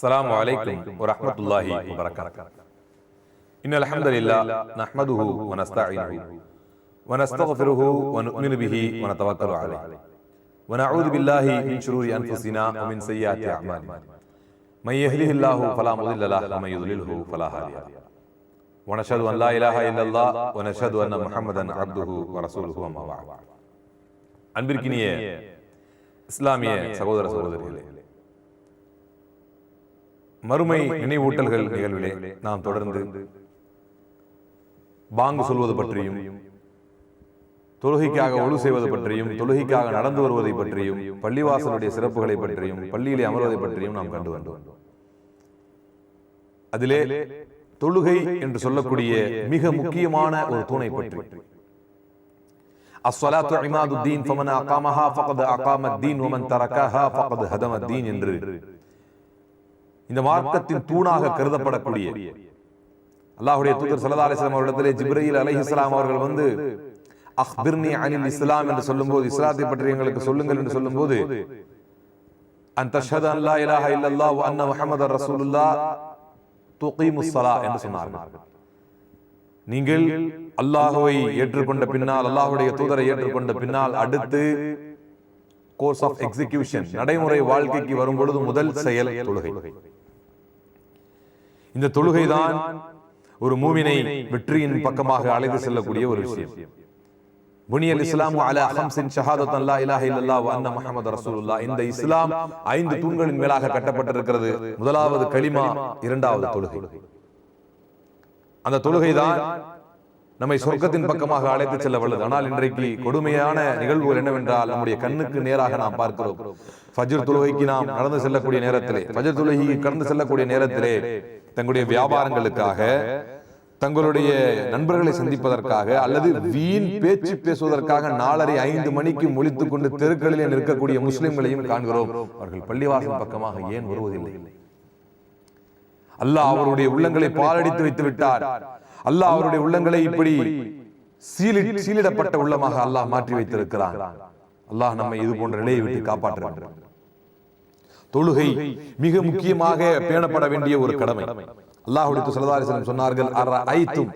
السلام عليكم ورحمة الله وبركاته إن الحمد لله نحمده ونستعينه ونستغفره ونؤمن به ونتوكل عليه ونعوذ بالله من شرور أنفسنا ومن سيئات أعمالنا من يهده الله فلا مضل له ومن يضلله فلا هادي له ونشهد أن لا إله إلا الله ونشهد أن محمدا عبده ورسوله أما بعد அன்பிற்கினிய இஸ்லாமிய சகோதர சகோதரிகளே மறுமை நினைவூட்டல்கள் நிகழ்விலே நாம் தொடர்ந்து பாங்கு சொல்வது பற்றியும் தொழுகைக்காக ஒழு செய்வது பற்றியும் தொழுகைக்காக நடந்து வருவதை பற்றியும் பள்ளிவாசலுடைய சிறப்புகளை பற்றியும் பள்ளியிலே அமர்வதை பற்றியும் நாம் கண்டு வந்தோம். அதிலே தொழுகை என்று சொல்லக்கூடிய மிக முக்கியமான ஒரு தூணை பற்றி. அஸ்வலாத்து இமாதுத்தீன் ஃபமன் அகாமஹா ஃபகத் அகாமத்தீன் வமன் தரக்கஹா ஃபகத் ஹதமத்தீன் என்று. இந்த மார்க்கத்தின் தூணாக கருதப்படக்கூடிய அல்லாஹ்வுடைய தூதர் ஸல்லல்லாஹு அலைஹி வஸல்லம் அவர்களிடத்திலே ஜிப்ரீல் அலைஹிஸ்ஸலாம் அவர்கள் வந்து அக்பிர்னி அனில் இஸ்லாம் என்று சொல்லும்போது இஸ்லாத்தை பற்றி எங்களுக்கு சொல்லுங்கள் என்று சொல்லும்போது அன் தஷ்ஹது அன் லா இலாஹ இல்லல்லாஹ் வ அன்ன முஹம்மதர் ரசூலுல்லாஹ் துகீமுஸ் ஸலா என்று சொன்னார்கள். நீங்கள் அல்லாஹுவை ஏற்றுக்கொண்ட பின்னால் அல்லாஹுடைய தூதரை ஏற்றுக்கொண்ட பின்னால் அடுத்து கோர்ஸ் ஆஃப் எக்ஸிகியூஷன் நடைமுறை வாழ்க்கைக்கு வரும் பொழுது முதல் செயல் தொழுகை. இந்த தொழுகைதான் ஒரு மூவினை வெற்றியின் பக்கமாக அழைத்து செல்லக்கூடிய ஒரு விஷயம். புனியல் இஸ்லாம் அலா ஹம்சின் ஷஹாதத் அல்லா இலாஹ இல்லல்லாஹ் வ அன்ன முஹம்மது ரசூலுல்லாஹ். இந்த இஸ்லாம் ஐந்து தூண்களின் மேலாக கட்டப்பட்டிருக்கிறது. முதலாவது கலிமா இரண்டாவது தொழுகை. அந்த தொழுகை தான் நம்மை சொர்க்கத்தின் பக்கமாக அழைத்து செல்ல வல்லது ஆனால் இன்றைக்கு கொடுமையான நிகழ்வுகள் என்னவென்றால் நம்முடைய கண்ணுக்கு நேராக நாம் பார்க்கிறோம். ஃபஜ்ர் தொழுகைக்கு நாம் நடந்து செல்லக்கூடிய நேரத்திலே ஃபஜ்ர் தொழுகைக்கு கடந்து செல்லக்கூடிய நேரத்திலே தங்களுடைய வியாபாரங்களுக்காக தங்களுடைய நண்பர்களை சந்திப்பதற்காக அல்லது வீண் பேச்சு பேசுவதற்காக நாலரை ஐந்து மணிக்கு முழித்துக் கொண்டு தெருக்களிலே நிற்கக்கூடிய முஸ்லிம்களையும் காண்கிறோம். அவர்கள் பள்ளிவாசல் பக்கமாக ஏன் வருவதில்லை? அல்லாஹ் அவருடைய உள்ளங்களை பாலடித்து வைத்து விட்டார். அல்லாஹ் அவருடைய உள்ளங்களை இப்படி சீலி சீலிடப்பட்ட உள்ளமாக அல்லாஹ் மாற்றி வைத்திருக்கிறான். அல்லாஹ் நம்மை இது போன்ற நிலையை விட்டு காப்பாற்ற தொழுகை மிக முக்கியமாக பேணப்பட வேண்டிய ஒரு கடமை. அலைஹி வஸல்லம் சொன்னார்கள் அர ஐத்தும்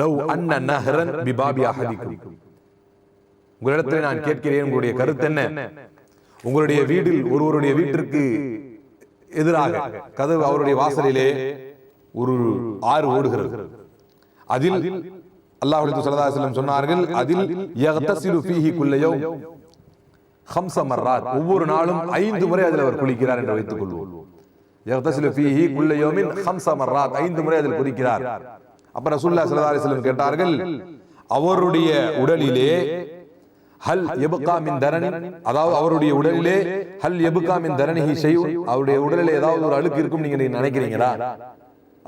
லவ் அன்ன நஹரன் பிபாபி அஹதிக்கும். உங்களிடத்தில் நான் கேட்கிறேன் உங்களுடைய கருத்து என்ன? உங்களுடைய வீட்டில் ஒருவருடைய வீட்டிற்கு எதிராக கதவு அவருடைய வாசலிலே ஒரு ஆறு ஓடுகிறது. அதில் அல்லாஹ் சல்லல்லாஹு சொன்னார்கள் அதில் ஹம்ச மர்ராத் ஒவ்வொரு நாளும் ஐந்து முறை அதில் அவர் குளிக்கிறார் என்று வைத்துக் கொள்வோம். யக்தசிலு ஃபீஹி குல்லையோமின் ஹம்ச மர்ராத். ஐந்து முறை அதில் குளிக்கிறார். அப்ப ரசூலுல்லாஹி ஸல்லல்லாஹு அலைஹி வஸல்லம் கேட்டார்கள் அவருடைய உடலிலே ஹல் எபுகா மின் அதாவது அவருடைய உடலிலே ஹல் எபுகா மின் தரணிஹி அவருடைய உடலிலே ஏதாவது ஒரு அழுக்கு இருக்கும் நீங்க நினைக்கிறீங்களா?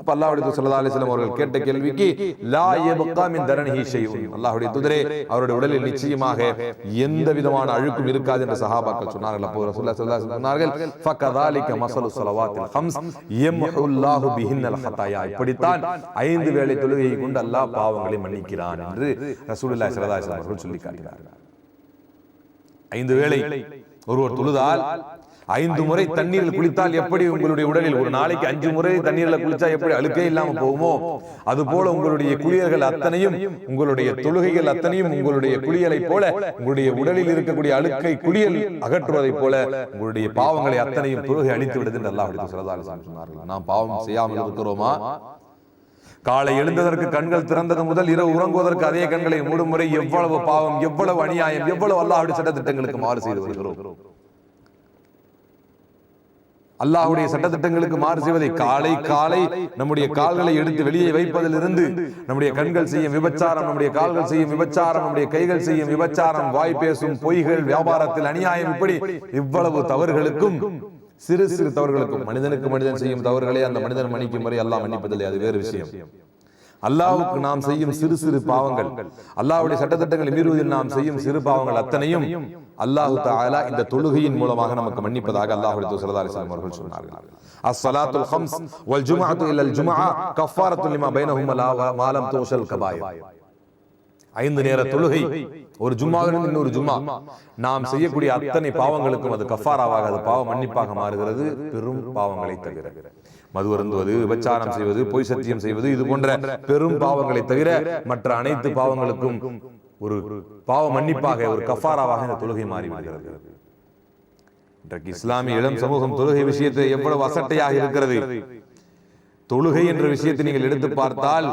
அப்ப அல்லாஹ்வுடைய ஸல்லல்லாஹு அலைஹி வஸல்லம் அவர்கள் கேட்ட கேள்விக்கு லா யபகா மின் தரனிஹி ஷைஉன் அல்லாஹ்வுடைய தூதரே அவருடைய உடலில் நிச்சயமாக எந்த விதமான அழுக்கும் இருக்காது என்று சஹாபாக்கள் சொன்னார்கள். அப்போ ரசூலுல்லாஹி ஸல்லல்லாஹு அலைஹி வஸல்லம் சொன்னார்கள் ஃபகதாலிக மஸலு ஸலவாத்தில் ஹம்ஸ் யம்ஹுல்லாஹு பிஹின்னல் ஹதாயா இப்படித்தான் ஐந்து வேளை தொழுகையை கொண்டு அல்லாஹ் பாவங்களை மன்னிக்கிறான் என்று ரசூலுல்லாஹி ஸல்லல்லாஹு அலைஹி வஸல்லம் அவர்கள் சொல்லி காட்டினார்கள் ஐந்து வேளை ஒருவர் தொழுதால் ஐந்து முறை தண்ணீரில் குளித்தால் எப்படி உங்களுடைய உடலில்? ஒரு நாளைக்கு அஞ்சு முறை தண்ணீரில் குளிச்சா எப்படி அழுக்கே இல்லாம போகுமோ? அது போல உங்களுடைய குளியல்கள் அத்தனையும் உங்களுடைய தொழுகைகள் அத்தனையும் உங்களுடைய குளியலை போல உங்களுடைய உடலில் இருக்கக்கூடிய அழுக்கை குளியல் அகற்றுவதை போல உங்களுடைய பாவங்களை அத்தனையும் தொழுகை அழித்து விடுது என்று அல்லாஹ் சொன்னார்கள். நாம் பாவம் செய்யாமல் இருக்கிறோமா? காலை எழுந்ததற்கு கண்கள் திறந்தது முதல் இரவு உறங்குவதற்கு அதே கண்களை மூடும் முறை எவ்வளவு பாவம் எவ்வளவு அநியாயம் எவ்வளவு அல்லாஹுடைய சட்டத்திட்டங்களுக்கு மாறு செய்து வருகிறோம் அல்லாஹுடைய சட்டத்திட்டங்களுக்கு மாறு செய்வதை காலை காலை நம்முடைய கால்களை எடுத்து வெளியே வைப்பதிலிருந்து நம்முடைய கண்கள் செய்யும் விபச்சாரம் நம்முடைய கால்கள் செய்யும் விபச்சாரம் நம்முடைய கைகள் செய்யும் விபச்சாரம் வாய் பேசும் பொய்கள் வியாபாரத்தில் அநியாயம் இப்படி இவ்வளவு தவறுகளுக்கும் சிறு சிறு தவறுகளுக்கும் மனிதனுக்கு மனிதன் செய்யும் தவறுகளை அந்த மனிதன் மன்னிக்கும் முறை எல்லாம் மன்னிப்பதில்லை அது வேறு விஷயம். அல்லாவுக்கு நாம் செய்யும் சிறு சிறு பாவங்கள். அல்லாவுடைய சட்டத்திட்டங்களை மீறுவதில் நாம் செய்யும் சிறு பாவங்கள் அத்தனையும் அல்லாஹு தஆலா இந்த தொழுகையின் மூலமாக நமக்கு மன்னிப்பதாக அலைஹி வஸல்லம் அவர்கள் சொன்னார்கள். அஸ்ஸலாத்துல் ஹம்ஸ் வல் ஜும்அத்து இலல் ஜும்ஆ கஃபாரத்துல் லிமா பைனஹுமா மா லம் துஷல் கபாயிர் ஐந்து நேர தொழுகை. ஒரு ஜும்மாவிலிருந்து இன்னொரு ஜும்மா. நாம் செய்யக்கூடிய அத்தனை பாவங்களுக்கும் அது கஃபாராவாக அது பாவ மன்னிப்பாக மாறுகிறது. பெரும் பாவங்களை தவிர. மது அருந்துவது விபச்சாரம் செய்வது பொய் சத்தியம் செய்வது இது போன்ற பெரும் பாவங்களை தவிர மற்ற அனைத்து பாவங்களுக்கும் ஒரு பாவ மன்னிப்பாக ஒரு கஃபாராவாக இந்த தொழுகை மாறிவிடுகிறது. இன்றைக்கு இஸ்லாமிய இளம் சமூகம் தொழுகை விஷயத்தை எவ்வளவு அசட்டையாக இருக்கிறது? தொழுகை என்ற விஷயத்தை நீங்கள் எடுத்து பார்த்தால்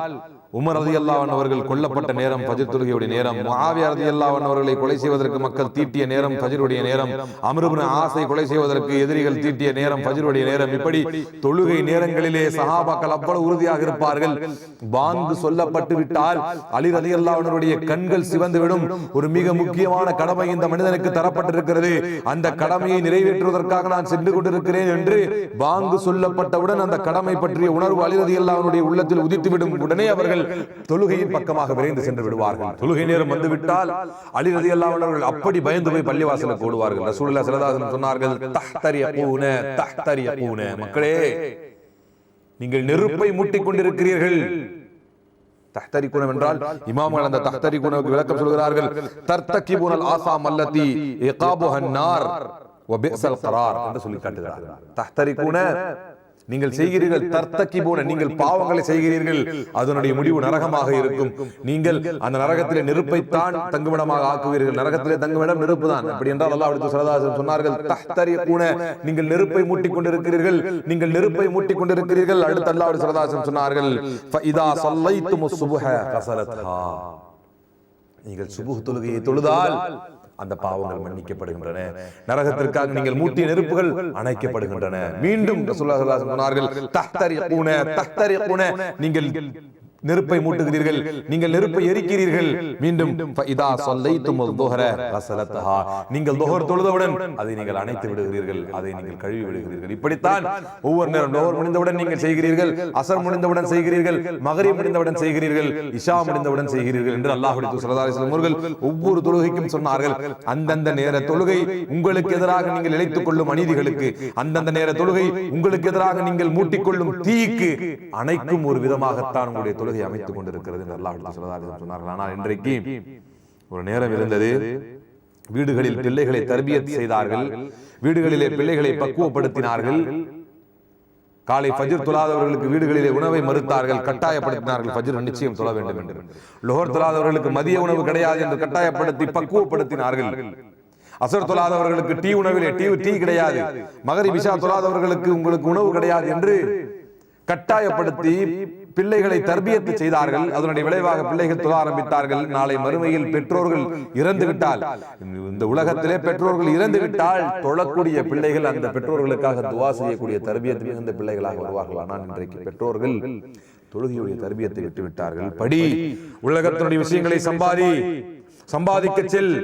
உமர் ரதி அல்லாவன் அவர்கள் கொல்லப்பட்ட நேரம் ஃபஜர் தொழுகையுடைய நேரம் முஆவியா ரதி அல்லாவன் அவர்களை கொலை செய்வதற்கு மக்கள் தீட்டிய நேரம் ஃபஜருடைய நேரம் அமருபின் ஆசை கொலை செய்வதற்கு எதிரிகள் தீட்டிய நேரம் ஃபஜருடைய நேரம். இப்படி தொழுகை நேரங்களிலே சஹாபாக்கள் அவ்வளவு உறுதியாக இருப்பார்கள். பாங்கு சொல்லப்பட்டு விட்டால் அலி ரதி அல்லாவனுடைய கண்கள் சிவந்துவிடும். ஒரு மிக முக்கியமான கடமை இந்த மனிதனுக்கு தரப்பட்டிருக்கிறது. அந்த கடமையை நிறைவேற்றுவதற்காக நான் சென்று கொண்டிருக்கிறேன் என்று பாங்கு சொல்லப்பட்டவுடன் அந்த கடமை பற்றிய உணர்வு அலி ரதி அல்லாவனுடைய உள்ளத்தில் உதித்துவிடும் உடனே அவர்கள் அவர்கள் தொழுகையின் பக்கமாக விரைந்து சென்று விடுவார்கள். தொழுகை நேரம் வந்துவிட்டால் அலி ரதி அல்லாவர்கள் அப்படி பயந்து போய் பள்ளிவாசலுக்கு ஓடுவார்கள். ரசூலுல்லாஹி ஸல்லல்லாஹு சொன்னார்கள் தஹ்தரிய பூன தஹ்தரிய பூன மக்களே நீங்கள் நெருப்பை மூட்டிக் கொண்டிருக்கிறீர்கள். தஹ்தரி குணம் என்றால் இமாம்கள் அந்த தஹ்தரி குணவுக்கு விளக்கம் சொல்கிறார்கள் தர்த்தகிபுனல் ஆசாம் ஆசா மல்லத்தி நார் ஒபேசல் கரார் என்று சொல்லி காட்டுகிறார்கள். தஹ்தரி குண நீங்கள் செய்கிறீர்கள் தர்த்தக்கி போன நீங்கள் பாவங்களை செய்கிறீர்கள். அதனுடைய முடிவு நரகமாக இருக்கும். நீங்கள் அந்த நரகத்திலே நெருப்பைத்தான் தங்குமிடமாக ஆக்குவீர்கள். நரகத்திலே தங்குமிடம் நெருப்பு தான். அப்படி என்றால் அல்லாஹ் அடுத்து சரதாசன் சொன்னார்கள் தஹ்தரி கூட நீங்கள் நெருப்பை மூட்டிக் கொண்டிருக்கிறீர்கள். நீங்கள் நெருப்பை மூட்டிக் கொண்டிருக்கிறீர்கள். அடுத்து அல்லாஹ் சரதாசன் சொன்னார்கள் ஃபஇதா ஸல்லைத்துமு சுப்ஹ கஸலத்ஹா நீங்கள் சுபுஹ் தொழுகையை தொழுதால் அந்த பாவங்கள் மன்னிக்கப்படுகின்றன. நரகத்திற்காக நீங்கள் மூட்டிய நெருப்புகள் அணைக்கப்படுகின்றன. மீண்டும் சொன்னார்கள் நீங்கள் நெருப்பை மூட்டுகிறீர்கள். நீங்கள் நெருப்பை எரிக்கிறீர்கள். மீண்டும் ஃபஇதா ஸல்லைத்துமுல் துஹர கஸலத்ஹா நீங்கள் துஹர் தொழுதவுடன் அதை நீங்கள் அணைத்து விடுகிறீர்கள். அதை நீங்கள் கழுவி விடுகிறீர்கள். இப்படித்தான் ஒவ்வொரு நேரம் துஹர் முடிந்தவுடன் நீங்கள் செய்கிறீர்கள். அசர் முடிந்தவுடன் செய்கிறீர்கள். மகரிப் முடிந்தவுடன் செய்கிறீர்கள். இஷா முடிந்தவுடன் செய்கிறீர்கள் என்று அலைஹி வஸல்லம் அவர்கள் ஒவ்வொரு தொழுகைக்கும் சொன்னார்கள். அந்தந்த நேர தொழுகை உங்களுக்கு எதிராக நீங்கள் இழைத்துக் கொள்ளும் அநீதிகளுக்கு. அந்தந்த நேர தொழுகை உங்களுக்கு எதிராக நீங்கள் மூட்டிக்கொள்ளும் தீக்கு. அணைக்கும் ஒரு விதமாகத்தான் உங்களுடைய தொழுகை அமைத்துக் கொண்டிருக்கிறது என்று அல்லாஹ் சொல்லதாக சொன்னார்கள். ஆனால் இன்றைக்கு ஒரு நேரம் இருந்தது. வீடுகளில் பிள்ளைகளை தர்பியத் செய்தார்கள். வீடுகளிலே பிள்ளைகளை பக்குவப்படுத்தினார்கள். காலை ஃபஜ்ர் தொழாதவர்களுக்கு வீடுகளிலே உணவை மறுத்தார்கள். கட்டாயப்படுத்தினார்கள். ஃபஜ்ர் நிச்சயம் தொழ வேண்டும் என்று. லோஹர் தொழாதவர்களுக்கு மதிய உணவு கிடையாது என்று கட்டாயப்படுத்தி பக்குவப்படுத்தினார்கள். அசர் தொழாதவர்களுக்கு டீ உணவிலே டீ டீ கிடையாது. மகரி விஷா தொழாதவர்களுக்கு உங்களுக்கு உணவு கிடையாது என்று கட்டாயப்படுத்தி பிள்ளைகளை தர்பியத்து செய்தார்கள். அதனுடைய விளைவாக பிள்ளைகள் தொழ ஆரம்பித்தார்கள். நாளை மறுமையில் பெற்றோர்கள் இறந்து விட்டால் இந்த உலகத்திலே பெற்றோர்கள் இறந்து விட்டால் தொழக்கூடிய பிள்ளைகள் அந்த பெற்றோர்களுக்காக துவா செய்யக்கூடிய தர்பியத்து மிகுந்த பிள்ளைகளாக வருவார்கள் ஆனால் இன்றைக்கு பெற்றோர்கள் தொழுகையுடைய தர்பியத்தை விட்டு விட்டார்கள் படி உலகத்தினுடைய விஷயங்களை சம்பாதி சம்பாதிக்க செல்.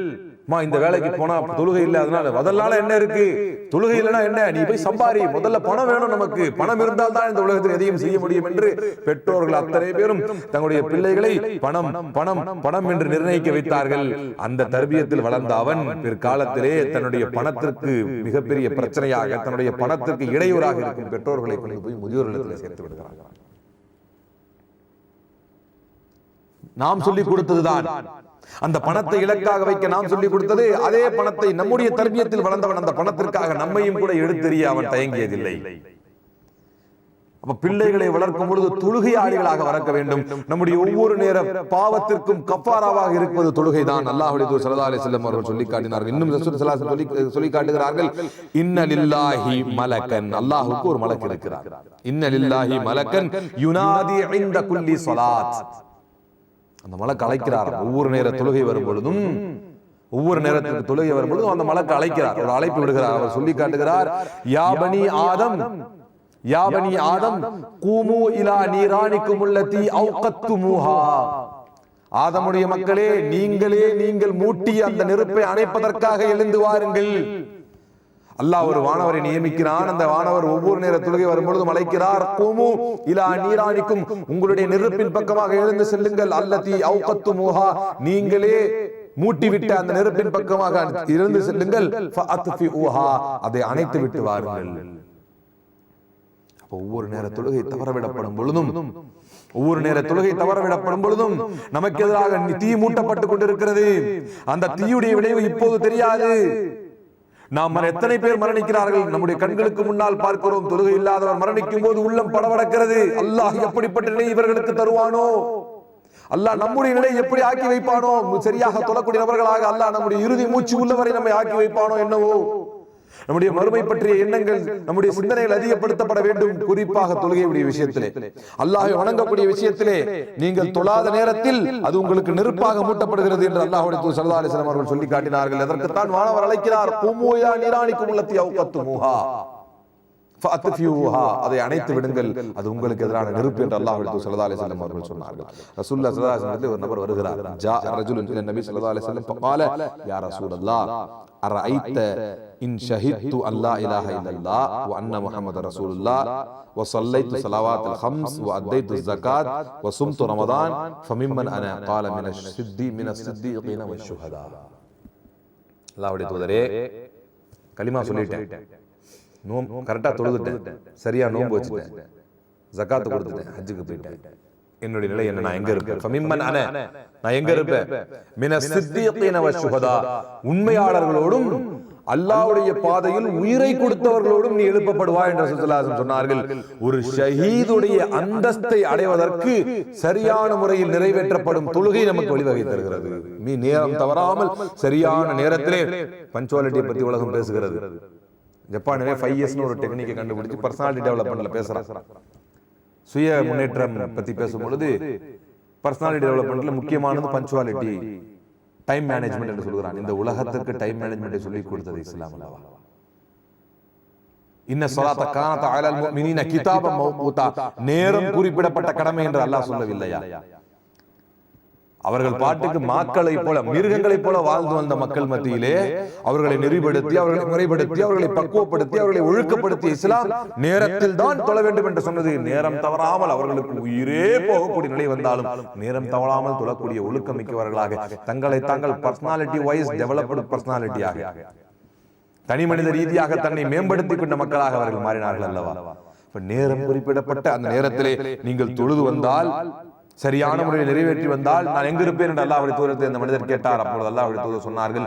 மா இந்த வேலைக்கு போனா தொழுகை இல்ல அதனால அதனால என்ன இருக்கு? தொழுகை இல்லைன்னா என்ன? நீ போய் சம்பாரி முதல்ல பணம் வேணும் நமக்கு. பணம் இருந்தால் தான் இந்த உலகத்தில் எதையும் செய்ய முடியும் என்று பெற்றோர்கள் அத்தனை பேரும் தங்களுடைய பிள்ளைகளை பணம் பணம் பணம் என்று நிர்ணயிக்க வைத்தார்கள். அந்த தர்பியத்தில் வளர்ந்த அவன் பிற்காலத்திலே தன்னுடைய பணத்திற்கு மிகப்பெரிய பிரச்சனையாக தன்னுடைய பணத்திற்கு இடையூறாக இருக்கும் பெற்றோர்களை கொண்டு போய் முதியோர்களிடத்தில் சேர்த்து விடுகிறார்கள். நாம் சொல்லிக் கொடுத்ததுதான். அந்த பணத்தை இலக்காக வைக்க நாம் சொல்லிக் கொடுத்தது அதே பணத்தை நம்முடைய தர்பியத்தில் வளர்ந்தவன் அந்த பணத்திற்காக நம்மையும் கூட எடுத்தெறிய அவன் தயங்கியதில்லை. அப்ப பிள்ளைகளை வளர்க்கும் பொழுது தொழுகையாளிகளாக வளர்க்க வேண்டும். நம்முடைய ஒவ்வொரு நேர பாவத்திற்கும் கப்பாராவாக இருப்பது தொழுகைதான். அல்லாஹுடைய தூதர் ஸல்லல்லாஹு அலைஹி வஸல்லம் அவர்கள் சொல்லி காட்டினார்கள். இன்னும் சொல்லி சொல்லி காட்டுகிறார்கள். இன்ன லில்லாஹி மலக்கன். அல்லாஹ்வுக்கு ஒரு மலக் இருக்கிறார். இன்ன லில்லாஹி மலக்கன் யுனாதி இன்த குல்லி ஸலாத். அந்த மலக்கு அழைக்கிறார் ஒவ்வொரு நேர தொழுகை வரும் பொழுதும் ஒவ்வொரு நேரத்திற்கு தொழுகை வரும் பொழுதும் அந்த மலக்கு அழைக்கிறார் ஒரு அழைப்பு விடுகிறார். அவர் சொல்லி காட்டுகிறார் யாபனி ஆதம் யாபனி ஆதம் கூமு இலா நீரானிக்கும் உள்ளதி அவுகத்துமுஹா ஆதமுடைய மக்களே நீங்களே நீங்கள் மூட்டிய அந்த நெருப்பை அணைப்பதற்காக எழுந்து வாருங்கள். அல்லாஹ் ஒரு வானவரை நியமிக்கிறான். அந்த வானவர் ஒவ்வொரு நேர தொழுகை வரும்பொழுதும் அழைக்கிறார் கூமு இலா நீரானிக்கும் உங்களுடைய நெருப்பின் பக்கமாக எழுந்து செல்லுங்கள். அல்லதி அவுகத்து மூஹா. நீங்களே மூட்டிவிட்ட அந்த நெருப்பின் பக்கமாக எழுந்து செல்லுங்கள். அதை அணைத்து விட்டு வாருங்கள். ஒவ்வொரு நேர தொழுகை தவறவிடப்படும் பொழுதும் ஒவ்வொரு நேர தொழுகை தவறவிடப்படும் பொழுதும் நமக்கு எதிராக தீ மூட்டப்பட்டுக் கொண்டிருக்கிறது. அந்த தீயுடைய விளைவு இப்போது தெரியாது. நாம் எத்தனை பேர் மரணிக்கிறார்கள்? நம்முடைய கண்களுக்கு முன்னால் பார்க்கிறோம். தொழுகை இல்லாதவர் மரணிக்கும் போது உள்ளம் படபடக்கிறது. அல்லாஹ் எப்படிப்பட்ட நிலை இவர்களுக்கு தருவானோ? அல்லாஹ் நம்முடைய நிலை எப்படி ஆக்கி வைப்பானோ? சரியாக தொழக்கூடிய நபர்களாக அல்லாஹ் நம்முடைய இறுதி மூச்சு உள்ளவரை நம்மை ஆக்கி வைப்பானோ என்னவோ? நம்முடைய மறுமை பற்றிய எண்ணங்கள் நம்முடைய சிந்தனைகள் அதிகப்படுத்தப்பட வேண்டும் குறிப்பாக தொழுகையுடைய விஷயத்திலே. அல்லாஹை வணங்கக்கூடிய விஷயத்திலே நீங்கள் தொழாத நேரத்தில் அது உங்களுக்கு நெருப்பாக மூட்டப்படுகிறது என்று அல்லாஹுடைய சல்லா அலிஸ்லாம் அவர்கள் சொல்லி காட்டினார்கள். அதற்குத்தான் மாணவர் அழைக்கிறார் பூமோயா நீராணிக்கும் உள்ளத்தி அவுக்கத்து மூஹா. அதை அணைத்து விடுங்கள். அது உங்களுக்கு எதிரான நெருப்பு என்று அல்லாஹ் சல்லா அலி செல்லம் அவர்கள் சொன்னார்கள். ரசூல்லா சல்லா ஒரு நபர் வருகிறார். ஜா ரஜுல் நபி சல்லா அலி செல்லம் பகால யார் ரசூல் அல்லா அரைத்த إن شهدت أن لا إله إلا الله وأن محمد رسول الله وصليت صلوات الخمس وأديت الزكاة وصمت رمضان فممن أنا قال من الصديق من الصديقين والشهداء அல்லாஹ்வுடைய தூதரே கலிமா சொல்லிட்டேன் நோம் கரெக்டா தொழுதுட்டேன் சரியா நோன்பு வச்சுட்டேன் ஜகாத்து கொடுத்துட்டேன் ஹஜ்ஜுக்கு போயிட்டேன் என்னுடைய நிலை என்ன நான் எங்க இருப்பேன் ஃபமிம்மன் அன நான் எங்க இருப்பேன் மின சித்தியத்தீன வசுகதா உண்மையாளர்களோடும் அல்லாஹ்வுடைய பாதையில் உயிரை கொடுத்தவர்களோடும் நீ எழுப்பப்படுவாய் என்று ரசூலுல்லாஹி சொன்னார்கள். ஒரு ஷஹீதுடைய அந்தஸ்தை அடைவதற்கு சரியான முறையில் நிறைவேற்றப்படும் தொழுகை நமக்கு வழிவகை தருகிறது. நீ நேரம் தவறாமல் சரியான நேரத்திலே பஞ்சுவாலிட்டியை பத்தி உலகம் பேசுகிறது. ஜப்பானிலே ஃபைவ் இயர்ஸ்னு ஒரு டெக்னிக்கை கண்டுபிடிச்சு பர்சனாலிட்டி டெவலப்மெண்ட்ல பேசுறான். சுய முன்னேற்றம் பத்தி பேசும் பொழுது பர்சனாலிட்டி டெவலப்மெண்ட்ல முக்கியமானது பஞ்சுவாலிட்டி டைம் மேனேஜ்மெண்ட் என்று சொல்கிறான் இந்த உலகத்திற்கு டைம் மேனேஜ்மெண்ட் சொல்லி கொடுத்தது இஸ்லாம் அல்லவா? இன்ன சொலாத்த கானத்த அலல் முஃமினீன கிதாபம் நேரம் குறிப்பிடப்பட்ட கடமை என்று அல்லாஹ் சொல்லவில்லையா? அவர்கள் பாட்டுக்கு மாக்களை போல மிருகங்களைப் போல வாழ்ந்து வந்த மக்கள் மத்தியிலே அவர்களை நெறிப்படுத்தி அவர்களை முறைப்படுத்தி அவர்களை பக்குவப்படுத்தி அவர்களை ஒழுக்கப்படுத்தி இஸ்லாம் நேரத்தில் தான் தொழ வேண்டும் என்று சொன்னது. நேரம் தவறாமல் அவர்களுக்கு உயிரே போகக்கூடிய நிலை வந்தாலும் நேரம் தவறாமல் தொழக்கூடிய ஒழுக்கம் மிக்கவர்களாக தங்களை தாங்கள் பர்சனாலிட்டி வைஸ் டெவலப்டு பர்சனாலிட்டியாக தனி மனித ரீதியாக தன்னை மேம்படுத்திக் கொண்ட மக்களாக அவர்கள் மாறினார்கள் அல்லவா? நேரம் குறிப்பிடப்பட்ட அந்த நேரத்திலே நீங்கள் தொழுது வந்தால் சரியான முறையில் நிறைவேற்றி வந்தால் நான் எங்க இருப்பேன் என்று அல்லாஹ்வுடைய தூதரத்தை அந்த மனிதர் கேட்டார். அப்பொழுது அல்லாஹ்வுடைய தூதர் சொன்னார்கள்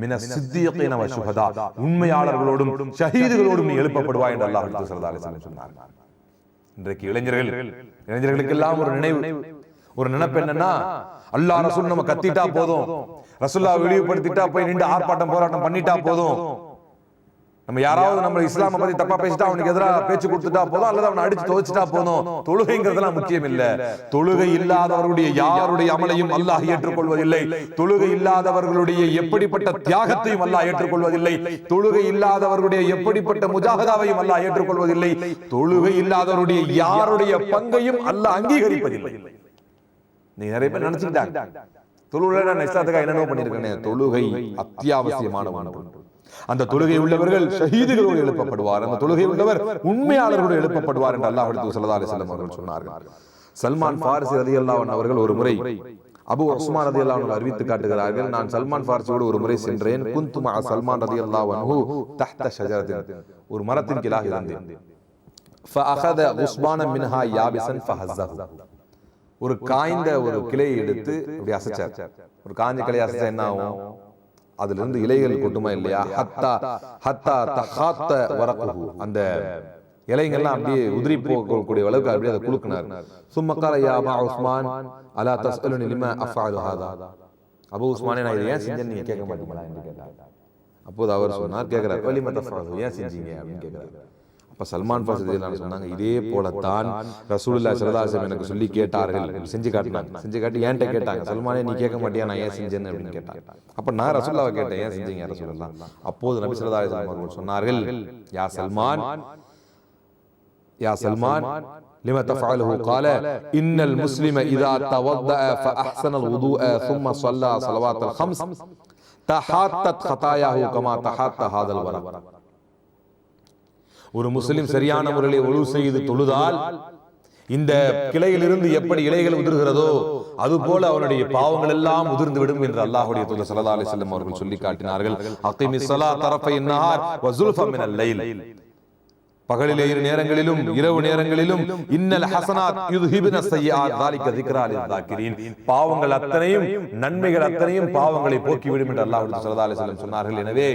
மின சித்தியத்தீன வ சுஹதா உண்மையாளர்களோடும் ஷஹீதுகளோடும் நீ எழுப்பப்படுவாய் என்று அல்லாஹ்வுடைய தூதர் சொன்னார்கள். இன்றைக்கு இளைஞர்கள் இளைஞர்களுக்கு எல்லாம் ஒரு நினைவு. ஒரு நினைப்பு என்னன்னா அல்லாஹ் ரசூல் நம்ம கத்திட்டா போதும். ரசூல்லா இழிவுபடுத்திட்டா போய் நின்று ஆர்ப்பாட்டம் போராட்டம் பண்ணிட்டா போதும். நம்ம யாராவது நம்ம இஸ்லாம பத்தி தப்பா பேசிட்டா அவனுக்கு எதிராக பேச்சு கொடுத்துட்டா போதும் அல்லது அவனை அடிச்சு துவச்சிட்டா போதும். தொழுகைங்கிறதெல்லாம் முக்கியம் இல்ல தொழுகை இல்லாதவருடைய யாருடைய அமலையும் அல்லாஹ் ஏற்றுக்கொள்வதில்லை. தொழுகை இல்லாதவர்களுடைய எப்படிப்பட்ட தியாகத்தையும் அல்லாஹ் ஏற்றுக்கொள்வதில்லை. தொழுகை இல்லாதவர்களுடைய எப்படிப்பட்ட முஜாகதாவையும் அல்லாஹ் ஏற்றுக்கொள்வதில்லை. தொழுகை இல்லாதவருடைய யாருடைய பங்கையும் அல்லாஹ் அங்கீகரிப்பதில்லை. நீ நிறைய பேர் நினைச்சுக்கிட்டாங்க. தொழுகை நான் என்னென்ன பண்ணிருக்கேன் தொழுகை அத்தியாவசியமான ஒன்று. அந்த தொழுகை உள்ளவர்கள் ஷஹீதுகளோடு எழுப்பப்படுவார். அந்த தொழுகை உள்ளவர் உண்மையாளர்களோடு எழுப்பப்படுவார் என்று அல்லாஹ் எடுத்து சல்லா அலிஸ்லாம் அவர்கள் சொன்னார்கள். சல்மான் ஃபாரிஸ் ரதி அல்லாவன் அவர்கள் ஒரு முறை அபு உஸ்மான் ரதி அல்லாவன் அறிவித்து காட்டுகிறார்கள் நான் சல்மான் ஃபாரிஸோடு ஒரு முறை சென்றேன். குந்துமா சல்மான் ரதி அல்லாவன் தஹ்த ஷஜரத்தின் ஒரு மரத்தின் கிளாக இருந்தேன். உஸ்மான மின்ஹா யாபிசன் ஃபஹஸ்ஸஹு ஒரு காய்ந்த ஒரு கிளையை எடுத்து அப்படி அசைச்சார். ஒரு காய்ந்த கிளையை அசைச்சா என்ன ஆகும்? அதிலிருந்து இலைகள் கொட்டுமா இல்லையா? ஹத்தா ஹத்தா தஹாத்த வரகுஹு அந்த இலைங்கள்லாம் அப்படியே உதிரி போகக்கூடிய அளவுக்கு அப்படியே அதை குலுக்கினார். சும்மக்கால கால யா அபா உஸ்மான் அலா தஸ்அலுனி லிமா அஃஅலு ஹாதா? அபு உஸ்மானே நான் இதை ஏன் செஞ்சேன் நீங்க கேட்க மாட்டீங்களா? என்று கேட்டார். அப்போது அவர் சொன்னார் கேட்கிறார் வலிம தஃஅலு ஏன் செஞ்சீங்க? அப்படின்னு கேட்கிறார். அப்ப சல்மான் ஃபாசில் சொன்னாங்க இதே போலத்தான் ரசூலுல்லாஹி ஸல்லல்லாஹு அலைஹி வஸல்லம் எனக்கு சொல்லி கேட்டார்கள் செஞ்சு காட்டினாங்க செஞ்சு காட்டி ஏன்ட்ட கேட்டாங்க சல்மானே நீ கேட்க மாட்டியா நான் ஏன் செஞ்சேன்னு அப்படின்னு கேட்டாங்க அப்ப நான் ரசூலுல்லாஹ் கேட்டேன் ஏன் செஞ்சீங்க ரசூலுல்லாஹ் அப்போது நபி ஸல்லல்லாஹு அலைஹி வஸல்லம் அவர்கள் சொன்னார்கள் யா சல்மான் யா சல்மான் لما تفعله قال إن المسلم إذا توضأ فأحسن الوضوء ثم صلى صلوات الخمس تحاتت خطاياه كما تحات هذا الورق ஒரு முஸ்லிம் சரியான முறையில் ஒழுவு செய்து தொழுதால் இந்த கிளையிலிருந்து எப்படி இலைகள் உதிர்கிறதோ அதுபோல அவருடைய பாவங்கள் எல்லாம் உதிர்ந்து விடும் என்று அல்லாஹுடைய தூதர் சல்லா அலி செல்லம் அவர்கள் சொல்லி காட்டினார்கள். அத்திமி பகலிலே இரு நேரங்களிலும் இரவு நேரங்களிலும் இன்னல் ஹசனாத் யுதுஹிபின பாவங்கள் அத்தனையும் நன்மைகள் அத்தனையும் பாவங்களை போக்கிவிடும் என்று அல்லாஹ் சல்லா அலி சொன்னார்கள். எனவே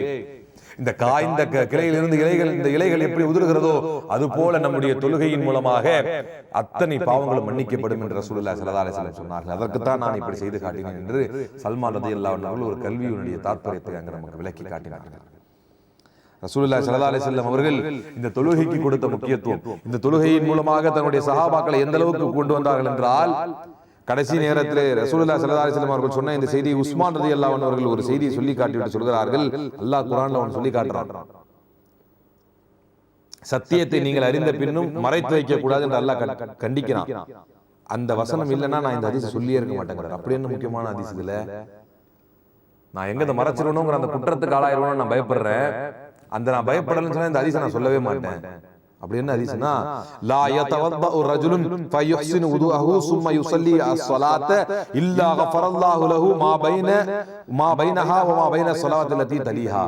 இந்த காய்ந்த கிளையிலிருந்து இலைகள் இந்த இலைகள் எப்படி உதிர்கிறதோ அது போல நம்முடைய தொழுகையின் மூலமாக அத்தனை பாவங்களும் மன்னிக்கப்படும் என்று ரசூலுல்லாஹி ஸல்லல்லாஹு அலைஹி வஸல்லம் சொன்னார்கள். அதற்குத்தான் நான் இப்படி செய்து காட்டினேன் என்று சல்மான் அன்ஹு அவர்கள் ஒரு கல்வியினுடைய தாற்பயத்தை அங்கு நமக்கு விளக்கி காட்டினார்கள். ரசூலுல்லாஹி ஸல்லல்லாஹு அலைஹி வஸல்லம் அவர்கள் இந்த தொழுகைக்கு கொடுத்த முக்கியத்துவம் இந்த தொழுகையின் மூலமாக தன்னுடைய சஹாபாக்களை எந்த அளவுக்கு கொண்டு வந்தார்கள் என்றால் கடைசி நேரத்திலே ரசூலுல்லாஹி ஸல்லல்லாஹு அலைஹி வஸல்லம் அவர்கள் சொன்ன இந்த செய்தி உஸ்மான் ரலியல்லாஹு அன்ஹு அவர்கள் ஒரு செய்தியை சொல்லி காட்டிவிட்டு சொல்கிறார்கள் அல்லாஹ் குர்ஆன்ல ஒன்று சொல்லி காட்டுறான். சத்தியத்தை நீங்கள் அறிந்த பின்னும் மறைத்து வைக்க கூடாது என்று அல்லாஹ் கண்- கண்டிக்கிறான். அந்த வசனம் இல்லைன்னா நான் இந்த அதிசயம் சொல்லியே இருக்க மாட்டேங்கிறார் அப்படி என்ன முக்கியமான அதிசயம் இதுல? நான் எங்க இதை மறைச்சிடணுங்கிற அந்த குற்றத்துக்கு ஆளாயிருவோம்னு நான் பயப்படுறேன். அந்த நான் பயப்படலன்னு சொன்னா இந்த அதிசயம் நான் சொல்லவே மாட்டேன். அப்படி என்ன அதிசயம்னா லா யதவத்தஉ ரஜுலுன் ஃபயுஹ்சினு வுதுஅஹு சும்ம யுஸல்லி அஸ்-ஸலாத்த இல்லா கஃபரல்லாஹு லஹு மா பைன மா பைனஹா வ மா பைன ஸலாத்தி லத்தி தலீஹா.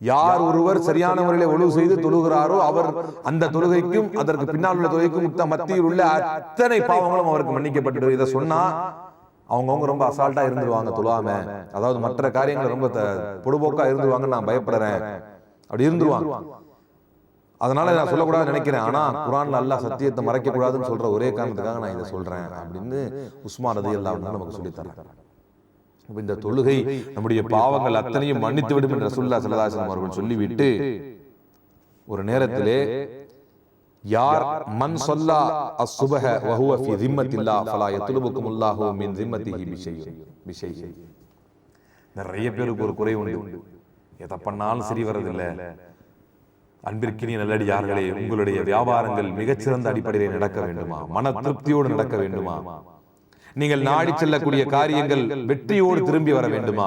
யார் ஒருவர் சரியான முறையில் ஒழுவு செய்து தொழுகிறாரோ அவர் அந்த தொழுகைக்கும் அதற்கு பின்னால் உள்ள தொழுகைக்கும் முத்த மத்தியில் உள்ள அத்தனை பாவங்களும் அவருக்கு மன்னிக்கப்பட்டு இதை சொன்னா அவங்கவுங்க ரொம்ப அசால்ட்டா இருந்துருவாங்க தொழாம அதாவது மற்ற காரியங்கள் ரொம்ப பொடுபோக்கா இருந்துருவாங்கன்னு நான் பயப்படுறேன். அப்படி இருந்துருவாங்க. அதனால நான் சொல்லக்கூடாதுன்னு நினைக்கிறேன். ஆனா குரான்ல அல்லாஹ் சத்தியத்தை மறைக்க கூடாதுன்னு சொல்ற ஒரே காரணத்துக்காக நான் இதை சொல்றேன் அப்படின்னு உஸ்மான் ரதி எல்லாம் நமக்கு சொல்லித் தர்றேன் அப்ப இந்த தொழுகை நம்முடைய பாவங்கள் அத்தனையும் மன்னித்து விடும் என்று அலைஹி வஸல்லம் அவர்கள் சொல்லிவிட்டு ஒரு நேரத்திலே யார் மன் சொல்லா அஸ்ஸுபஹ வஹுவ ஃபீ திம்மத்தில்லாஹ் ஃபலா யத்லுபுக்கும் அல்லாஹு மின் திம்மத்திஹி பிஷைஇன் பிஷைஇன் நிறைய பேருக்கு ஒரு குறை உண்டு. எதை பண்ணாலும் சரி வர்றதில்லை. அன்பிற்கினிய நல்லடியார்களே உங்களுடைய வியாபாரங்கள் மிகச்சிறந்த அடிப்படையில் நடக்க வேண்டுமா? மன திருப்தியோடு நடக்க வேண்டுமா? நீங்கள் நாடி செல்லக்கூடிய காரியங்கள் வெற்றியோடு திரும்பி வர வேண்டுமா?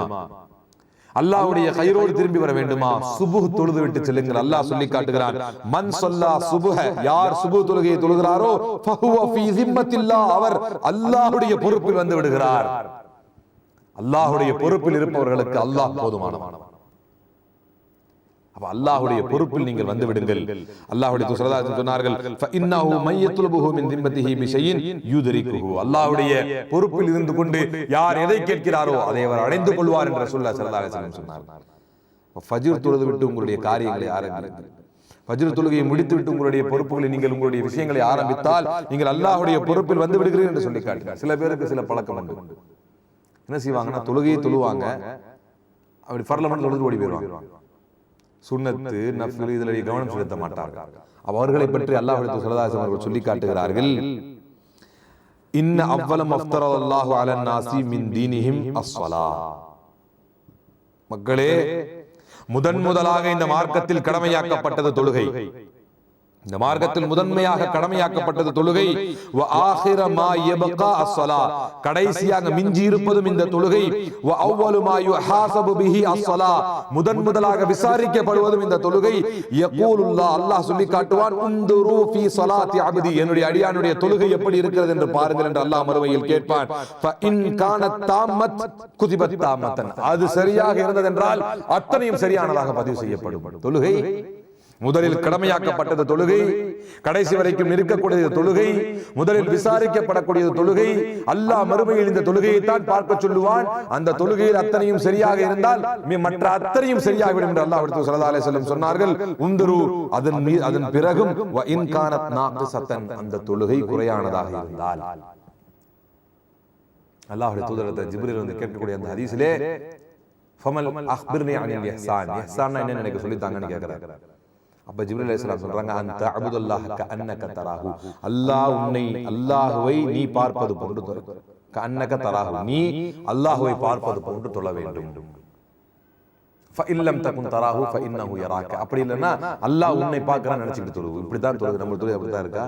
அல்லாவுடைய கயிறோடு திரும்பி வர வேண்டுமா? சுபுஹ் தொழுது விட்டு செல்லுங்கள். அல்லாஹ் சொல்லி காட்டுகிறான் மன் சொல்லா சுபுஹ யார் சுபு தொழுகையை தொழுகிறாரோ ஃபஹுவ ஃபீ அவர் அல்லாஹ்வுடைய பொறுப்பில் வந்து விடுகிறார். அல்லாஹ்வுடைய பொறுப்பில் இருப்பவர்களுக்கு அல்லாஹ் போதுமானவன். அப்ப அல்லாஹ்வுடைய பொறுப்பில் நீங்கள் வந்து விடுங்கள். அல்லாஹ்வுடைய தூதர் சொன்னார்கள் ஃபஇன்னஹு மையத்துலபுஹு மின் திம்மத்திஹி பிஷையின் யூதரிக்குஹு. அல்லாஹ்வுடைய பொறுப்பில் இருந்து கொண்டு யார் எதை கேட்கிறாரோ அதை அவர் அடைந்து கொள்வார் என்று ரசூலுல்லாஹி ஸல்லல்லாஹு அலைஹி வஸல்லம் சொன்னார் ஃபஜ்ர் தொழுது விட்டு உங்களுடைய காரியங்களை ஆரம்பிங்கள் ஃபஜ்ர் தொழுகையை முடித்து விட்டு உங்களுடைய பொறுப்புகளை நீங்கள் உங்களுடைய விஷயங்களை ஆரம்பித்தால் நீங்கள் அல்லாஹ்வுடைய பொறுப்பில் வந்து விடுகிறீர்கள் என்று சொல்லி காட்டினார் சில பேருக்கு சில பழக்கம் உண்டு. என்ன செய்வாங்கன்னா தொழுகையை தொழுவாங்க அப்படி ஃபர்ல மட்டும் தொழுது ஓடி போயிடுவாங்க சுன்னத்து நஃபில் இதில் கவனம் செலுத்த மாட்டார்கள். அவர்களை பற்றி அல்லாஹ் சொல்லதாசம் அவர்கள் சொல்லி காட்டுகிறார்கள். இன்ன அவ்வலம் அஃப்தரத் அல்லாஹு அலன் நாசி மின் தீனிஹிம் அஸ்ஸலா. மக்களே முதன் முதலாக இந்த மார்க்கத்தில் கடமையாக்கப்பட்டது தொழுகை. இந்த மார்க்கத்தில் முதன்மையாக கடமையாக்கப்பட்டது தொழுகை. கடைசியாக மிஞ்சி இருப்பதும் இந்த தொழுகை. முதன் முதலாக விசாரிக்கப்படுவதும் இந்த தொழுகை. அல்லாஹ் சொல்லி காட்டுவான் என்னுடைய அடியானுடைய தொழுகை எப்படி இருக்கிறது என்று பாருங்கள் என்று அல்லாஹ் மறுமையில் கேட்பான். அது சரியாக இருந்ததென்றால் அத்தனையும் சரியானதாக பதிவு செய்யப்படும். தொழுகை முதலில் கடமையாக்கப்பட்டது தொழுகை கடைசி வரைக்கும் இருக்கக்கூடியது தொழுகை முதலில் விசாரிக்கப்படக்கூடியது தொழுகை அல்லாஹ் மறுமையில் இந்த தொழுகையை தான் பார்க்க சொல்லுவான். அந்த தொழுகையில் அத்தனையும் சரியாக இருந்தால் மற்ற அத்தனையும் சரியாகிவிடும் என்று அல்லாஹ் எடுத்து ஸல்லல்லாஹு அலைஹி வஸல்லம் சொன்னார்கள். உந்துரு அதன் மீ- அதன் பிறகும் அந்த தொழுகை குறையானதாக இருந்தால். அல்லாஹ்வுடைய தூதரத்தை ஜிப்ரீல் வந்து கேட்கக்கூடிய அந்த ஹதீஸிலே ஃபமல் அக்பிர்னி அனில் இஹ்சான் இஹ்சான்னா என்னன்னு எனக்கு சொல்லித்தாங்கன்னு கேட்கிறார். அப்ப ஜிப்ரீல் அலைஹிஸ்ஸலாம் சொல்றாங்க அந்த அபுதுல்லாஹ் கஅன்னக தராஹு. அல்லாஹ் உன்னை அல்லாஹ்வை நீ பார்ப்பது போன்று தொழ. கஅன்னக தராஹு. நீ அல்லாஹ்வை பார்ப்பது போன்று தொழ வேண்டும். ஃபஇல்லம் தகுன் தராஹு ஃபஇன்னஹு யராக. அப்படி இல்லைன்னா அல்லாஹ் உன்னை பார்க்கறான்னு நினைச்சிட்டு தொழுவு இப்படிதான் தொழுது நம்ம தொழுது அப்படிதான் இருக்கா?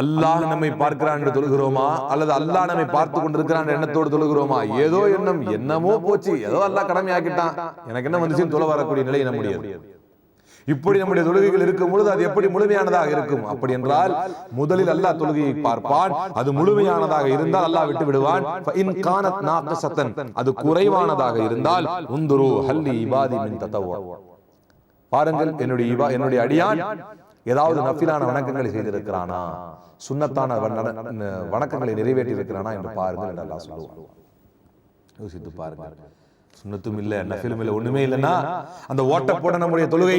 அல்லாஹ் நம்மை பார்க்கிறான் என்று தொழுகிறோமா? அல்லது அல்லாஹ் நம்மை பார்த்து கொண்டிருக்கிறான் எண்ணத்தோடு தொழுகிறோமா? ஏதோ எண்ணம் என்னமோ போச்சு. ஏதோ அல்லாஹ் கடமையாக்கிட்டான். எனக்கு என்ன வந்துச்சுன்னு தொலை வரக்கூடிய நிலை முடியாது. இப்படி நம்முடைய தொழுகைகள் இருக்கும் பொழுது அது எப்படி முழுமையானதாக இருக்கும்? அப்படி என்றால் முதலில் அல்லாஹ் தொழுகையை பார்ப்பான். அது முழுமையானதாக இருந்தால் அல்லாஹ் விட்டு விடுவான். அது குறைவானதாக இருந்தால் உந்துரு ஹல்லி இபாதி மின் தத்தவ பாருங்கள் என்னுடைய என்னுடைய அடியான் ஏதாவது நஃபிலான வணக்கங்களை செய்திருக்கிறானா? ந- வணக்கங்களை நிறைவேற்றி இருக்கிறானா என்று பாருங்கள் என்று அல்லாஹ் சொல்லுவான். யோசித்து பாருங்கள். சுன்னத்தும் இல்ல நஃபிலும் இல்ல ஒண்ணுமே இல்லைன்னா அந்த ஓட்ட போட நம்முடைய தொழுகை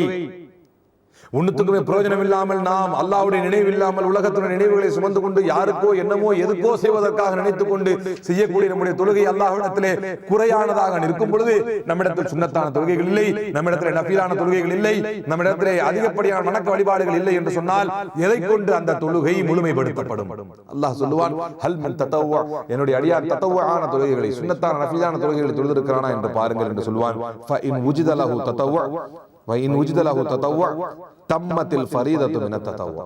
ஒண்ணுத்துக்குமே பிரயோஜனம் இல்லாமல் நாம் அல்லாஹ்வுடைய நினைவு இல்லாமல் உலகத்துடைய நினைவுகளை சுமந்து கொண்டு யாருக்கோ என்னமோ எதுக்கோ செய்வதற்காக நினைத்துக் கொண்டு செய்யக்கூடிய நம்முடைய தொழுகை அல்லாஹ்விடத்திலே குறையானதாக நிற்கும் பொழுது நம்மிடத்தில் சுன்னத்தான தொழுகைகள் இல்லை. நம்மிடத்திலே நஃபிலான தொழுகைகள் இல்லை. நம்மிடத்திலே அதிகப்படியான வணக்க வழிபாடுகள் இல்லை என்று சொன்னால் எதை கொண்டு அந்த தொழுகை முழுமைப்படுத்தப்படும்? அல்லாஹ் சொல்லுவான் ஹல் மின் தத்தவ்வா என்னுடைய அடியார் தத்தவ்வான தொழுகைகளை சுன்னத்தான நஃபிலான தொழுகைகளை தொழுதிருக்கிறானா என்று பாருங்கள் என்று சொல்லுவான் ஃப இன் தத்தவ்வா இன் உஜித லஹு தத்தவ்வா தம்மத்தில் ஃபரீதத்து மின தத்தவ்வா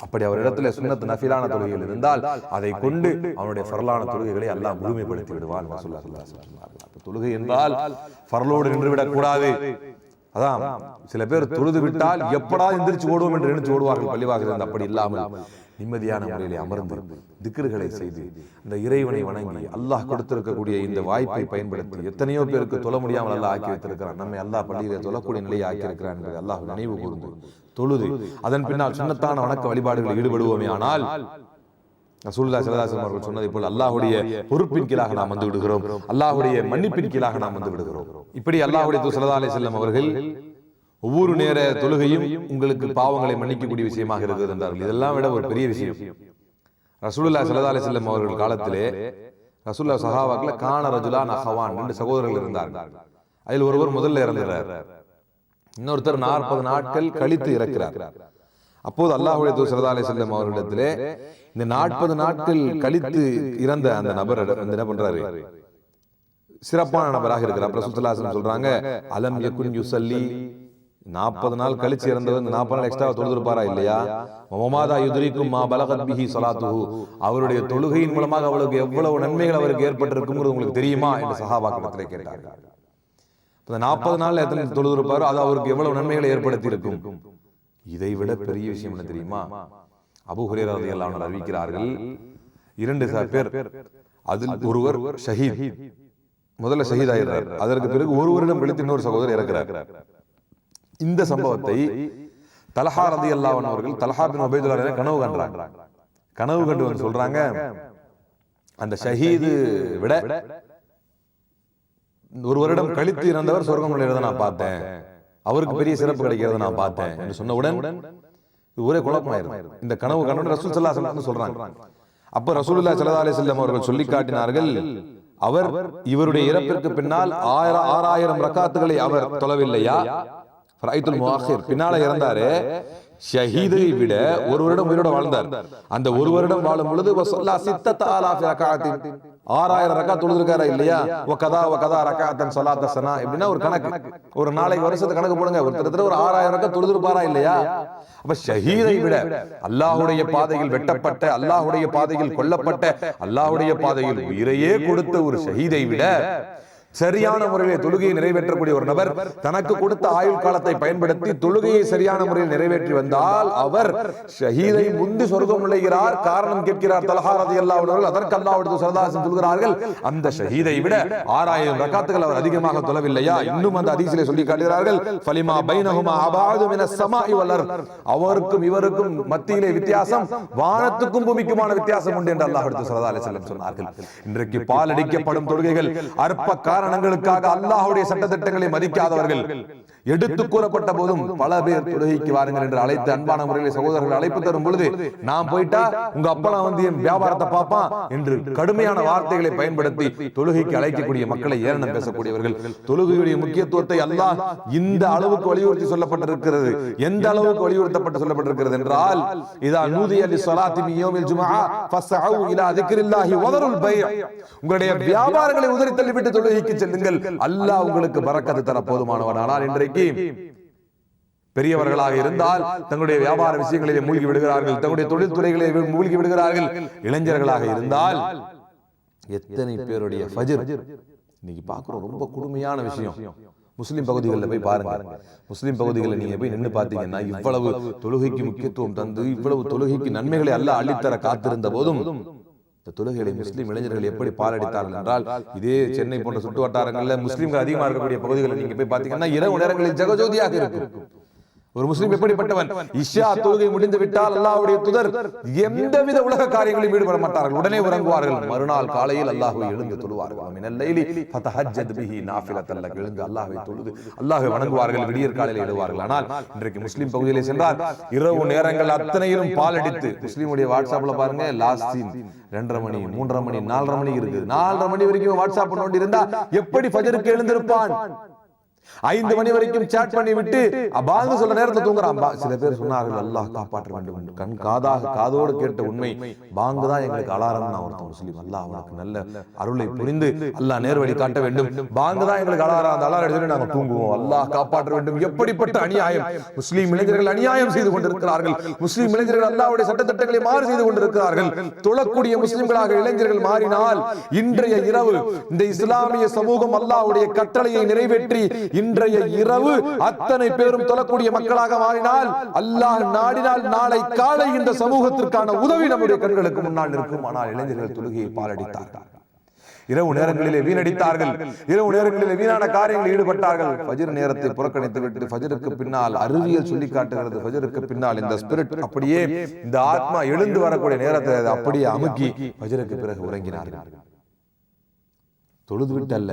அப்படி அவர் இடத்துல சுன்னத்து நஃபிலான தொழுகைகள் இருந்தால் அதை கொண்டு அவனுடைய ஃபரலான தொழுகைகளை அல்லாஹ் முழுமைப்படுத்தி விடுவான். தொழுகை என்றால் ஃபரலோடு நின்று விடக் கூடாது அதான். சில பேர் தொழுது விட்டால் எப்படா எந்திரிச்சு ஓடுவோம் என்று நினைச்சு ஓடுவார்கள். பள்ளிவாக அப்படி இல்லாமல். நிம்மதியான முறையிலே அமர்ந்து திக்ருகளை செய்து இந்த இறைவனை வணங்கி அல்லாஹ் கொடுத்திருக்கக்கூடிய இந்த வாய்ப்பை பயன்படுத்தி எத்தனையோ பேருக்கு தொழ முடியாமல் அல்லாஹ் ஆக்கி வைத்திருக்கிறான் நம்மை அல்லாஹ் பள்ளியிலே தொழக்கூடிய நிலையை ஆக்கி இருக்கிறான் என்பதை அல்லாஹ் நினைவு கூர்ந்து தொழுது அதன் பின்னால் சுன்னத்தான வணக்க வழிபாடுகளில் ஈடுபடுவோமே. ஆனால் ஸல்லல்லாஹு அலைஹி அவர்கள் சொன்னதை போல் அல்லாஹ்வுடைய பொறுப்பின் கீழாக நாம் வந்து விடுகிறோம். அல்லாஹ்வுடைய மன்னிப்பின் கீழாக நாம் வந்து விடுகிறோம். இப்படி ஸல்லல்லாஹு அலைஹி வஸல்லம் அவர்கள் ஒவ்வொரு நேர தொழுகையும் உங்களுக்கு பாவங்களை மன்னிக்கக்கூடிய விஷயமாக இருக்கிறது என்றார்கள். இதெல்லாம் விட ஒரு பெரிய விஷயம். ரசூலுல்லாஹி ஸல்லல்லாஹு அலைஹி வஸல்லம் அவர்கள் காலத்திலே ரசூலுல்லாஹ் சஹாபாக்ல கான ரஜுலா நஹவான் ரெண்டு சகோதரர்கள் இருந்தார்கள். அதில் ஒருவர் முதல்ல இறந்துறார். இன்னொருத்தர் நாற்பது நாட்கள் கழித்து இறக்கிறார். அப்போது அல்லாஹுடைய தூதர் ஸல்லல்லாஹு அலைஹி வஸல்லம் அவர்களிடத்திலே இந்த நாற்பது நாட்கள் கழித்து இறந்த அந்த நபர் என்ன பண்றாரு சிறப்பான நபராக இருக்கிறார். அப்புறம் சுத்தலாசன் சொல்றாங்க அலம் யகுன் யுசல்லி நாற்பது நாள் கழிச்சு இறந்தவர் இந்த நாற்பது நாள் எக்ஸ்ட்ரா தொழுதிருப்பாரா இல்லையா? மொமாதா யுதரிக்கும் மா பலகத் பிஹி ஸலாத்துஹு அவருடைய தொழுகையின் மூலமாக அவளுக்கு எவ்வளவு நன்மைகள் அவருக்கு ஏற்பட்டிருக்குங்கிறது உங்களுக்கு தெரியுமா என்று சஹாபாக்கிடத்திலே கேட்டார்கள் இந்த நாற்பது நாள் எத்தனை தொழுதிருப்பாரோ அது அவருக்கு எவ்வளவு நன்மைகளை ஏற்படுத்தி இருக்கும் இதை விட பெரிய விஷயம் என்ன தெரியுமா? அபு ஹுரேரா ரலியல்லாஹு அன்ஹு அறிவிக்கிறார்கள். இரண்டு பேர். அதில் ஒருவர் ஷஹீத். முதல்ல ஷஹீத் ஆகிறார் அதற்கு பிறகு ஒரு வருடம் கழித்து இன்னொரு சகோதரர் இறக்கிறார். இந்த சம்பவத்தை தலஹா ரதி அல்லாவன் அவர்கள் தலஹா பின் உபைதுல்லாஹ் கனவு கண்டாங்க. கனவு கண்டு வந்து சொல்றாங்க அந்த ஷஹீது விட ஒரு வருடம் கழித்து இறந்தவர் சொர்க்கம் நுழையிறத நான் பார்த்தேன். அவருக்கு பெரிய சிறப்பு கிடைக்கிறத நான் பார்த்தேன் என்று சொன்னவுடன் இது ஒரே குழப்பமாயிரும் இந்த கனவு கண்டு ரசூல் சல்லா அலைஹி சொல்றாங்க. அப்ப ரசூலுல்லா சல்லா அலி செல்லம் அவர்கள் சொல்லி காட்டினார்கள் அவர் இவருடைய இறப்பிற்கு பின்னால் ஆயிரம் ஆறாயிரம் ரக்காத்துகளை அவர் தொலைவில்லையா ஃபரைத்துல் முஆஹிர் பின்னால இறந்தாரு. ஷஹீதை விட ஒரு வருடம் உயிரோட வாழ்ந்தார். அந்த ஒரு வருடம் வாழும் பொழுது ஆறாயிரம் ரக்கா தொழுதுருக்காரா இல்லையா? ஒ கதா ஒ கதா ரக்காத்தன் சலாத்த சனா இப்படின்னா ஒரு கணக்கு. ஒரு நாளைக்கு வருஷத்து கணக்கு போடுங்க. ஒரு கிட்டத்தட்ட ஒரு ஆறாயிரம் ரக்கா தொழுதுருப்பாரா இல்லையா? அப்ப ஷஹீதை விட அல்லாஹ்வுடைய பாதையில் வெட்டப்பட்ட அல்லாஹ்வுடைய பாதையில் கொல்லப்பட்ட அல்லாஹ்வுடைய பாதையில் உயிரையே கொடுத்த ஒரு ஷஹீதை விட சரியான முறையில் தொழுகையை நிறைவேற்றக்கூடிய ஒரு நபர் தனக்கு கொடுத்த ஆயுள் காலத்தை பயன்படுத்தி தொழுகையை சரியான முறையில் நிறைவேற்றி வந்தால் அவர் ஷஹீதை முந்தி சொர்க்கம் நுழைகிறார் காரணம் கேட்கிறார். தலஹாரதி அல்லாவுடர்கள் அதற்கு அல்லாவுடைய சரதாசன் சொல்கிறார்கள் அந்த ஷஹீதை விட ஆறாயிரம் ரக்காத்துகள் அவர் அதிகமாக தொழவில்லையா இன்னும் அந்த அதிசயிலே சொல்லி காட்டுகிறார்கள் ஃபலிமா பைனஹுமா அபாது மின ஸமாஇ வல் அர்த். அவருக்கும் இவருக்கும் மத்தியிலே வித்தியாசம் வானத்துக்கும் பூமிக்குமான வித்தியாசம் உண்டு என்று அல்லாஹ் அலைஹி வஸல்லம் சொன்னார்கள் இன்றைக்கு பால் அடிக்கப்படும் தொழுகைகள் அற்ப காரணங்களுக்காக அல்லாஹ்வுடைய சட்டத்திட்டங்களை மதிக்காதவர்கள். எடுத்து கூறப்பட்ட போதும் பல பேர் தொழுகைக்கு வாருங்கள் என்று அழைத்து அன்பான முறையில் சகோதரர்கள் அழைப்பு தரும் பொழுது நான் போயிட்டா உங்க அப்பலாம் வந்து என் வியாபாரத்தை பார்ப்பான் என்று கடுமையான வார்த்தைகளை பயன்படுத்தி தொழுகைக்கு அழைக்கக்கூடிய மக்களை ஏளனம் பேசக்கூடியவர்கள். தொழுகையுடைய முக்கியத்துவத்தை அல்லாஹ் இந்த அளவுக்கு வலியுறுத்தி சொல்லப்பட்டிருக்கிறது. எந்த அளவுக்கு வலியுறுத்தப்பட்டு சொல்லப்பட்டிருக்கிறது என்றால் இதா நூதி அலி ஸலாத்தி மின் யௌமில் ஜும்ஆ ஃபஸ்அவு இலா திக்ரில்லாஹி வதருல் பை' உங்களுடைய வியாபாரங்களை உதறி தள்ளிவிட்டு தொழுகைக்கு செல்லுங்கள் அல்லாஹ் உங்களுக்கு பரக்கத்து தர போதுமானவன் ஆனால் இன்றைக்கு பெரியவர்களாக இருந்தால் தங்களுடைய வியாபார விஷயங்களிலே மூழ்கி விடுகிறார்கள். தங்களுடைய தொழில் துறைகளை மூழ்கி விடுகிறார்கள். இளைஞர்களாக இருந்தால் எத்தனை பேருடைய ஃபஜர் இன்னைக்கு பார்க்கிறோம். ரொம்ப கொடுமையான விஷயம். முஸ்லிம் பகுதிகளில் போய் பாருங்க. முஸ்லிம் பகுதிகளில் நீங்க போய் நின்னு பார்த்தீங்கன்னா இவ்வளவு தொழுகைக்கு முக்கியத்துவம் தந்து இவ்வளவு தொழுகைக்கு நன்மைகளை அல்லாஹ் அள்ளித்தர காத்திருந்த போதும் இந்த தொழுகைகளை முஸ்லீம் இளைஞர்கள் எப்படி பாலடித்தார்கள் என்றால் இதே சென்னை போன்ற சுற்று வட்டாரங்களில் முஸ்லீம்கள் அதிகமாக இருக்கக்கூடிய பகுதிகளில் நீங்க போய் பார்த்தீங்கன்னா இரவு நேரங்களில் ஜெகஜோதியாக இருக்கும். ஒரு முஸ்லீம் எப்படிப்பட்டவன்? இஷா தொழுகை முடிந்து விட்டால் அல்லாஹ்வுடைய தூதர் எந்தவித உலக காரியங்களிலும் ஈடுபட மாட்டார்கள். உடனே உறங்குவார்கள். மறுநாள் காலையில் அல்லாஹ்வை எழுந்து தொழுவார்கள். மினல் லைலி ஃபதஹஜ்ஜத் பிஹி நாஃபிலத்தன் லக் எழுந்து அல்லாஹ்வை தொழுது. அல்லாஹ்வை வணங்குவார்கள். விடியற் காலையில் எழுவார்கள். ஆனால் இன்றைக்கு முஸ்லீம் பகுதியிலே சென்றால் இரவு நேரங்கள் அத்தனையிலும் பால் அடித்து முஸ்லீமுடைய வாட்ஸ்அப்ல பாருங்க லாஸ்ட் சீன் ரெண்டரை மணி மூன்றரை மணி நாலரை மணி இருக்குது நாலரை மணி வரைக்கும் வாட்ஸ்அப் நோண்டி இருந்தா எப்படி ஃபஜருக்கு எழுந்திருப்பான் ஐந்து மணி வரைக்கும் சேட் பண்ணி விட்டு அபாங்க சொல்ல நேரத்துல தூங்குறான். சில பேர் சொன்னார்கள் அல்லாஹ் காப்பாற்ற வேண்டும். என்று கண் காதாக காதோடு கேட்ட உண்மை பாங்கு தான் எங்களுக்கு அலாரம் நான் ஒருத்தன் முஸ்லீம். அல்லாஹ் அவனுக்கு நல்ல அருளை புரிந்து அல்லாஹ் நேர்வழி காட்ட வேண்டும். பாங்கு தான் எங்களுக்கு அலாரம். அந்த அலாரம் எடுத்துட்டு நாங்க தூங்குவோம். அல்லாஹ் காப்பாற்ற வேண்டும். எப்படிப்பட்ட அநியாயம்? முஸ்லீம் இளைஞர்கள் அநியாயம் செய்து கொண்டிருக்கிறார்கள். முஸ்லீம் இளைஞர்கள் அல்லாஹ்வுடைய சட்டத்திட்டங்களை மாறு செய்து கொண்டிருக்கிறார்கள். தொழக்கூடிய முஸ்லிம்களாக இளைஞர்கள் மாறினால் இன்றைய இரவு இந்த இஸ்லாமிய சமூகம் அல்லாஹ்வுடைய கட்டளையை நிறைவேற்றி இன்றைய இரவு அத்தனை பேரும் தொழக்கூடிய மக்களாக மாறினால் அல்லாஹ் நாடினால் நாளை காலை இந்த சமூகத்திற்கான உதவி நம்முடைய கண்களுக்கு முன்னால் இருக்கும் ஆனால் இளைஞர்கள் தொழுகையை பாலடித்தார்கள். இரவு நேரங்களிலே வீணடித்தார்கள். இரவு நேரங்களிலே வீணான காரியங்களில் ஈடுபட்டார்கள். ஃபஜ்ர் நேரத்தை புறக்கணித்து விட்டு ஃபஜ்ருக்கு பின்னால் அறிவியல் சொல்லி காட்டுகிறது. ஃபஜ்ருக்கு பின்னால் இந்த ஸ்பிரிட் அப்படியே இந்த ஆத்மா எழுந்து வரக்கூடிய நேரத்தை அப்படியே அமுக்கி ஃபஜ்ருக்கு பிறகு உறங்கினார்கள். தொழுது விட்டு அல்ல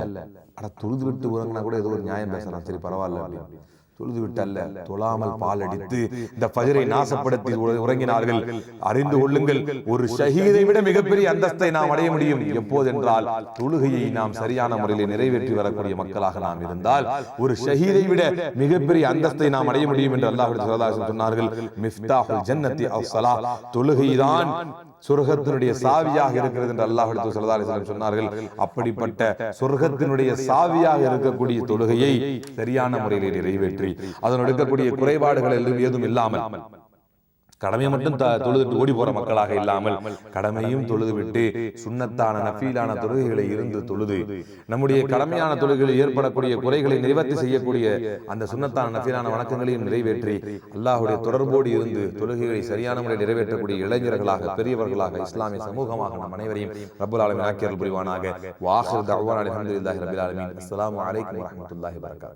அட தொழுது விட்டு உறங்கினா கூட ஏதோ ஒரு நியாயம் பேசலாம் சரி பரவாயில்ல அப்படின்னு. தொழுது விட்டு அல்ல தொழாமல் பால் அடித்து இந்த ஃபஜரை நாசப்படுத்தி உற- உறங்கினார்கள். அறிந்து கொள்ளுங்கள். ஒரு ஷஹீதை விட மிகப்பெரிய அந்தஸ்தை நாம் அடைய முடியும். எப்போது என்றால் தொழுகையை நாம் சரியான முறையில் நிறைவேற்றி வரக்கூடிய மக்களாக நாம் இருந்தால் ஒரு ஷஹீதை விட மிகப்பெரிய அந்தஸ்தை நாம் அடைய முடியும் என்று அல்லாஹ் சொன்னார்கள் மிஃப்தாஹுல் ஜன்னத்தி அஸ்ஸலா தொழுகைதான் சொர்க்கத்தினுடைய சாவியாக இருக்கிறது என்று அல்லாஹ் ஸல்லல்லாஹு அலைஹி வஸல்லம் சொன்னார்கள். அப்படிப்பட்ட சொர்க்கத்தினுடைய சாவியாக இருக்கக்கூடிய தொழுகையை சரியான முறையில் நிறைவேற்றி அதனுடைய இருக்கக்கூடிய குறைபாடுகள் எதுவும் ஏதும் இல்லாமல் கடமையை மட்டும் தொழுதுட்டு ஓடி போற மக்களாக இல்லாமல் கடமையும் தொழுது விட்டு சுண்ணத்தான நஃபீலான தொழுகைகளை இருந்து தொழுது. நம்முடைய கடமையான தொழுகைகளில் ஏற்படக்கூடிய குறைகளை நிவர்த்தி செய்யக்கூடிய அந்த சுண்ணத்தான நஃபீலான வணக்கங்களையும் நிறைவேற்றி அல்லாஹ்வுடைய தொடர்போடு இருந்து தொழுகைகளை சரியான முறையில் நிறைவேற்றக்கூடிய இளைஞர்களாக பெரியவர்களாக இஸ்லாமிய சமூகமாக நம் அனைவரையும் ரப்பல் ஆலமீன் ஆக்கியர்கள் புரிவானாக. வாஹிர் தஅவானா அல்ஹம்துலில்லாஹி ரப்பில் ஆலமீன். அஸ்ஸலாமு அலைக்கும் வரஹ்மத்துல்லாஹி வபரகாத்துஹு